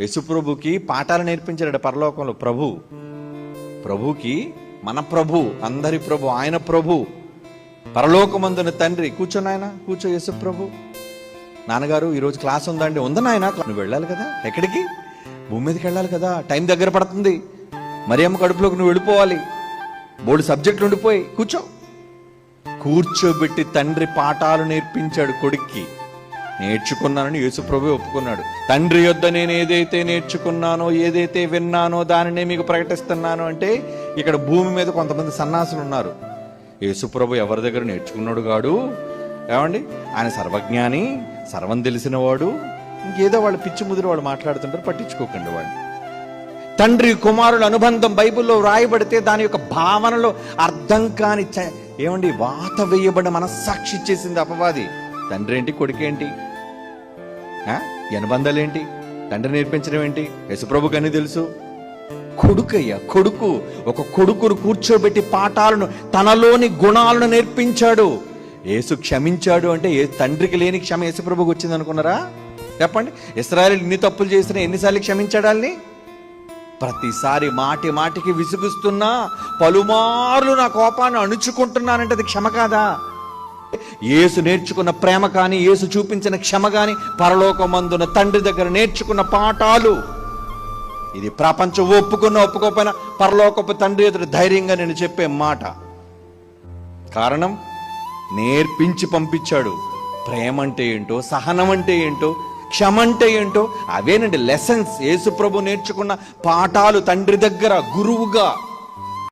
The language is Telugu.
యశుప్రభుకి పాఠాలు నేర్పించాడు పరలోకంలో. ప్రభు. ప్రభుకి మన ప్రభు అందరి ప్రభు ఆయన ప్రభు. పరలోకమందున తండ్రి. కూర్చో నాయన కూర్చో యేసు ప్రభు నాన్నగారు ఈరోజు క్లాస్ ఉందండి ఉంది నాయన? నువ్వు వెళ్ళాలి కదా? ఎక్కడికి? భూమి మీదకి వెళ్ళాలి కదా? టైం దగ్గర పడుతుంది. మరి అమ్మ కడుపులోకి నువ్వు వెళ్ళిపోవాలి. బోర్డు సబ్జెక్టులు ఉండిపోయి కూర్చో. కూర్చోబెట్టి తండ్రి పాఠాలు నేర్పించాడు కొడుక్కి. నేర్చుకున్నానని యేసుప్రభు ఒప్పుకున్నాడు. తండ్రి యొద్ద నేను ఏదైతే నేర్చుకున్నానో ఏదైతే విన్నానో దానినే మీకు ప్రకటిస్తున్నాను అంటే ఇక్కడ భూమి మీద కొంతమంది సన్నాసులు ఉన్నారు యేసుప్రభు ఎవరి దగ్గర నేర్చుకున్నాడు గాడు? ఏమండి? ఆయన సర్వజ్ఞాని సర్వం తెలిసినవాడు ఇంకేదో వాళ్ళు పిచ్చి ముదిరి వాళ్ళు మాట్లాడుతుంటారు పట్టించుకోకండి వాళ్ళు. తండ్రి కుమారుల అనుబంధం బైబిల్లో వ్రాయబడితే దాని యొక్క భావనలో అర్థం కాని ఏమండి? వాత వేయబడిన మనస్సాక్షి ఇచ్చేసింది అపవాది. తండ్రి ఏంటి? కొడుకేంటి ఆ? తండ్రి నేర్పించడం ఏంటి యశుప్రభుకి అని తెలుసు. కొడుకయ్య కొడుకు. ఒక కొడుకును కూర్చోబెట్టి పాఠాలను తనలోని గుణాలను నేర్పించాడు. యేసు క్షమించాడు అంటే ఏ తండ్రికి లేని క్షమ యేసుప్రభుకి వచ్చింది అనుకున్నారా? చెప్పండి. ఇస్రాయల్ ఇన్ని తప్పులు చేసినా ఎన్నిసార్లు క్షమించాడు ప్రతిసారి మాటి మాటికి విసుగుస్తున్నా పలుమార్లు నా కోపాన్ని అణుచుకుంటున్నానంటే అది క్షమ కాదా? యేసు నేర్చుకున్న ప్రేమ కానీ యేసు చూపించిన క్షమ కానీ పరలోకమందున తండ్రి దగ్గర నేర్చుకున్న పాఠాలు. ఇది ప్రపంచం ఒప్పుకున్న ఒప్పుకోపోయినా పరలోకపు తండ్రి ఎదురు ధైర్యంగా నేను చెప్పే మాట. కారణం నేర్పించి పంపించాడు. ప్రేమ అంటే ఏంటో సహనం అంటే ఏంటో క్షమ అంటే ఏంటో అవేనండి లెసన్స్. యేసుప్రభు నేర్చుకున్న పాఠాలు తండ్రి దగ్గర గురువుగా.